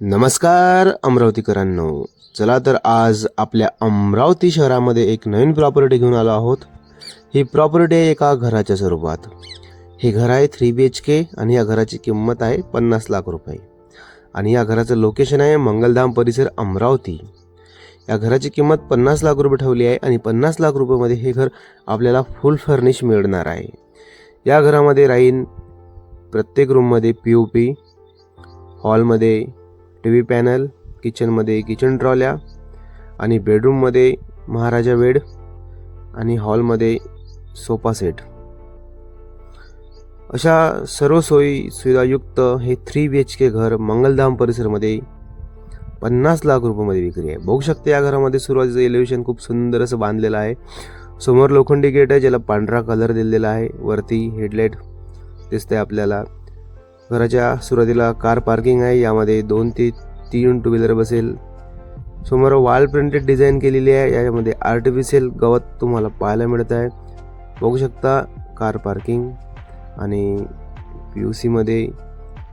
नमस्कार अमरावतीकरांनो. चला तर आज आपल्या अमरावती शहरामध्ये एक नवीन प्रॉपर्टी घेऊन आलो आहोत. ही प्रॉपर्टी आहे एका घराच्या स्वरूपात. हे घर आहे थ्री बी एच के आणि या घराची किंमत आहे पन्नास लाख रुपये. आणि या घराचं लोकेशन आहे मंगलधाम परिसर अमरावती. या घराची किंमत पन्नास लाख रुपये ठेवली आहे आणि पन्नास लाख रुपयेमध्ये हे घर आपल्याला फुल फर्निश मिळणार आहे. या घरामध्ये राहीन प्रत्येक रूममध्ये पी ओ पी हॉलमध्ये टी व्ही पॅनल किचनमध्ये किचन ट्रॉल्या आणि बेडरूममध्ये महाराजा बेड आणि हॉलमध्ये सोफा सेट. अशा सर्व सोयी सुविधायुक्त हे थ्री बी एच के घर मंगलधाम परिसरमध्ये पन्नास लाख रुपयामध्ये विक्री आहे. बघू शकते या घरामध्ये सुरुवातीचं एलिव्हेशन खूप सुंदर असं बांधलेलं आहे. समोर लोखंडी गेट आहे ज्याला पांढरा कलर दिलेला आहे. वरती हेडलाईट दिसते आपल्याला. घराच्या सुरुवातीला कार पार्किंग आहे. यामध्ये दोन ते तीन टू व्हीलर बसेल. समोर वॉल प्रिंटेड डिझाईन केलेली आहे. याच्यामध्ये आर्टिफिशियल गवत तुम्हाला पाहायला मिळत आहे. बघू शकता कार पार्किंग आणि पी यू सीमध्ये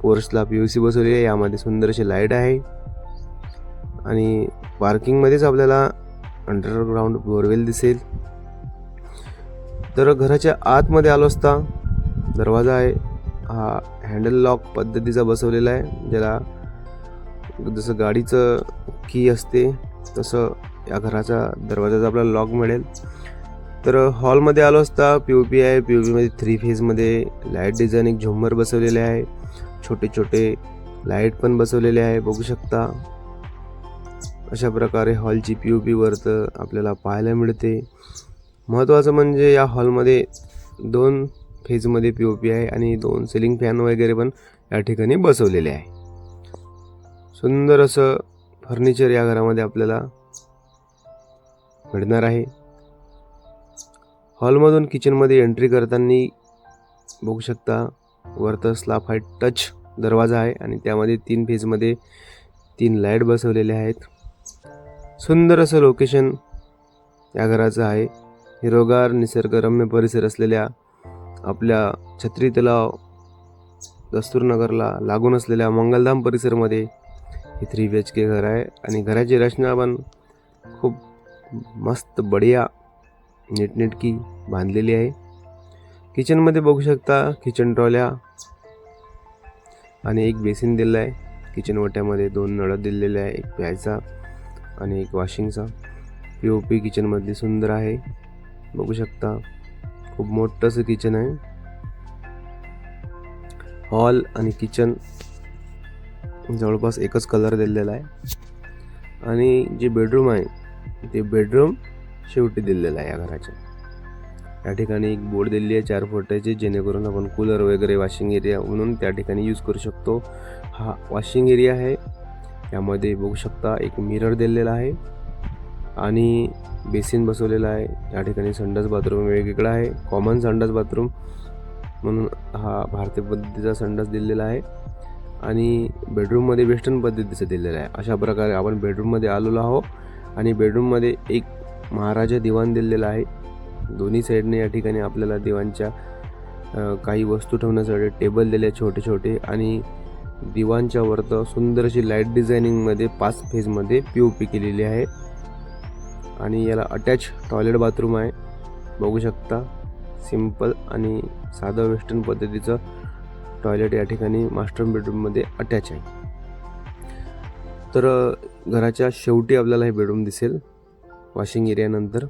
पोर्सला पी यू सी बसवली आहे. यामध्ये सुंदरशी लाइट आहे. आणि पार्किंगमध्येच आपल्याला अंडरग्राऊंड बोरवेल दिसेल. तर घराच्या आतमध्ये आलो असता दरवाजा आहे. हा हँडल लॉक पद्धतीचा बसवलेला आहे. ज्याला जसं गाडीचं की असते तसं या घराचा दरवाजाचा आपल्याला लॉक मिळेल. तर हॉलमध्ये आलो असता पी ओ पी आहे. पी ओ पीमध्ये थ्री फेजमध्ये लाइट डिझाईन एक झुंबर बसवलेले आहे. छोटे छोटे लाइट पण बसवलेले आहे बघू शकता. अशा प्रकारे हॉलची पी ओ पी वर्त आपल्याला पाहायला मिळते. महत्त्वाचं म्हणजे या हॉलमध्ये दोन फेजमध्ये पी ओ पी आहे आणि दोन सिलिंग फॅन वगैरे पण या ठिकाणी बसवलेले आहे. सुंदर असं फर्निचर या घरामध्ये आपल्याला मिळणार आहे. हॉलमधून किचनमध्ये एंट्री करताना बघू शकता वरतं स्लाफ हाय टच दरवाजा आहे आणि त्यामध्ये तीन फेजमध्ये तीन लाइट बसवलेले आहेत. सुंदर असं लोकेशन या घराचं आहे. हिरोगार निसर्गरम्य परिसर असलेल्या आपल्या छत्री तलाव दस्तूरनगरला लागून असलेल्या मंगलधाम परिसरमध्ये हे थ्री बी एच के घर आहे. आणि घराची रचना पण खूप मस्त बढिया नीटनेटकी बांधलेली आहे. किचनमध्ये बघू शकता किचन ट्रॉल्या आणि एक बेसिन दिलेला आहे. किचन वट्यामध्ये दोन नळ दिलेले आहे एक प्यायचा आणि एक वॉशिंगचा. पी ओ पी किचनमधली सुंदर आहे. बघू शकता खूप मोठं असं किचन आहे. हॉल आणि किचन जवळपास एकच कलर दिलेला आहे. आणि जे बेडरूम आहे ते बेडरूम शेवटी दिलेलं आहे या घराच्या. या ठिकाणी एक बोर्ड दिलेली आहे चार फुटाची जेणेकरून आपण कूलर वगैरे वॉशिंग एरिया म्हणून त्या ठिकाणी यूज करू शकतो. हा वॉशिंग एरिया आहे. यामध्ये बघू शकता एक मिरर दिलेला आहे. आणि बेसिन बसवलेला आहे. या ठिकाणी संडास बाथरूम वेगवेगळा आहे. कॉमन संडास बाथरूम म्हणून हा भारतीय पद्धतीचा संडास दिलेला आहे. आणि बेडरूममध्ये वेस्टर्न पद्धतीचं दिलेलं आहे. अशा प्रकारे आपण बेडरूममध्ये आलेलो आहोत. आणि बेडरूममध्ये एक महाराजा दिवाण दिलेला आहे. दोन्ही साईडने या ठिकाणी आपल्याला दिवाणच्या काही वस्तू ठेवण्यासाठी टेबल दिले छोटे छोटे. आणि दिवाणच्या वरतं सुंदर अशी लाइट डिझायनिंगमध्ये पाच फेजमध्ये पी ओ पी केलेली आहे. आणि याला अटॅच टॉयलेट बाथरूम आहे. बघू शकता सिंपल आणि साधं वेस्टर्न पद्धतीचं टॉयलेट या ठिकाणी मास्टर बेडरूममध्ये अटॅच आहे. तर घराच्या शेवटी आपल्याला हे बेडरूम दिसेल वॉशिंग एरियानंतर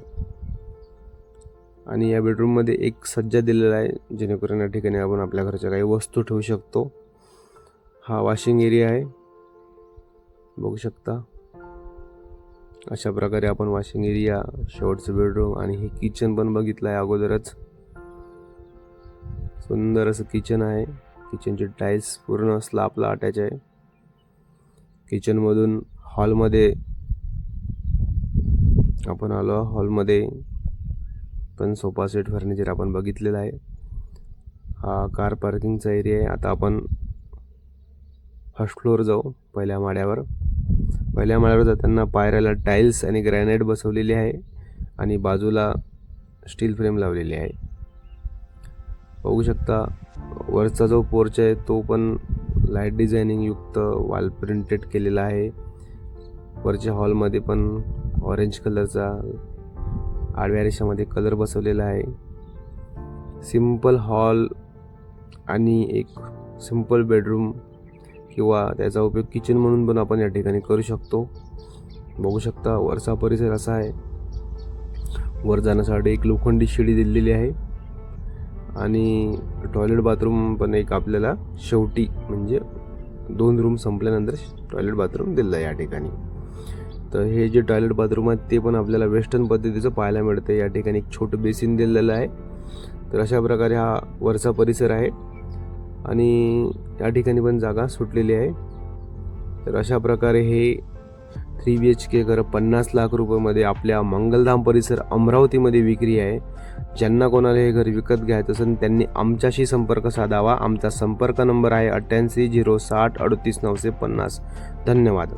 आणि या बेडरूममध्ये एक सज्जा दिलेला आहे जेणेकरून या ठिकाणी आपण आपल्या घरच्या काही वस्तू ठेवू शकतो. हा वॉशिंग एरिया आहे. बघू शकता. अशा प्रकारे आपण वॉशिंग एरिया शॉर्ट्स बेडरूम आणि हे किचन पण बघितलं आहे अगोदरच. सुंदर असं किचन आहे. किचनचे टाईल्स पूर्ण स्लापला अटॅच आहे. किचनमधून हॉलमध्ये आपण आलो हॉलमध्ये पण सोफा सेट फर्निचर आपण बघितलेलं आहे. हा कार पार्किंगचा एरिया आहे. आता आपण फर्स्ट फ्लोअर जाऊ पहिल्या माड्यावर. पहिल्या माळ्यावर जाताना पायऱ्याला टाईल्स आणि ग्रॅनाईट बसवलेली आहे आणि बाजूला स्टील फ्रेम लावलेली आहे. बघू शकता वरचा जो पोर्च आहे तो पण लाइट डिझायनिंग युक्त वॉल प्रिंटेड केलेला आहे. वरच्या हॉलमध्ये पण ऑरेंज कलरचा आडव्या रेषामध्ये कलर बसवलेला आहे. सिंपल हॉल आणि एक सिंपल बेडरूम किंवा त्याचा उपयोग किचन म्हणून पण आपण या ठिकाणी करू शकतो. बघू शकता वरचा परिसर असा आहे. वर जाण्यासाठी एक लोखंडी शिडी दिलेली आहे. आणि टॉयलेट बाथरूम पण एक आपल्याला शेवटी म्हणजे दोन रूम संपल्यानंतर टॉयलेट बाथरूम दिलं आहे या ठिकाणी. तर हे जे टॉयलेट बाथरूम आहेत ते पण आपल्याला वेस्टर्न पद्धतीचं पाहायला मिळतं. या ठिकाणी एक छोटं बेसिन दिलेलं आहे. तर अशा प्रकारे हा वरचा परिसर आहे. आणि या ठिकाणी पण जागा सुटलेली आहे. तर अशा प्रकारे हे थ्री बी एच के घरं पन्नास लाख रुपयामध्ये आपल्या मंगलधाम परिसर अमरावतीमध्ये विक्री आहे. ज्यांना कोणाला हे घर विकत घ्यायचं असेल त्यांनी आमच्याशी संपर्क साधावा. आमचा संपर्क नंबर आहे अठ्ठ्याऐंशी झिरो साठ अडतीस नऊशे पन्नास. धन्यवाद.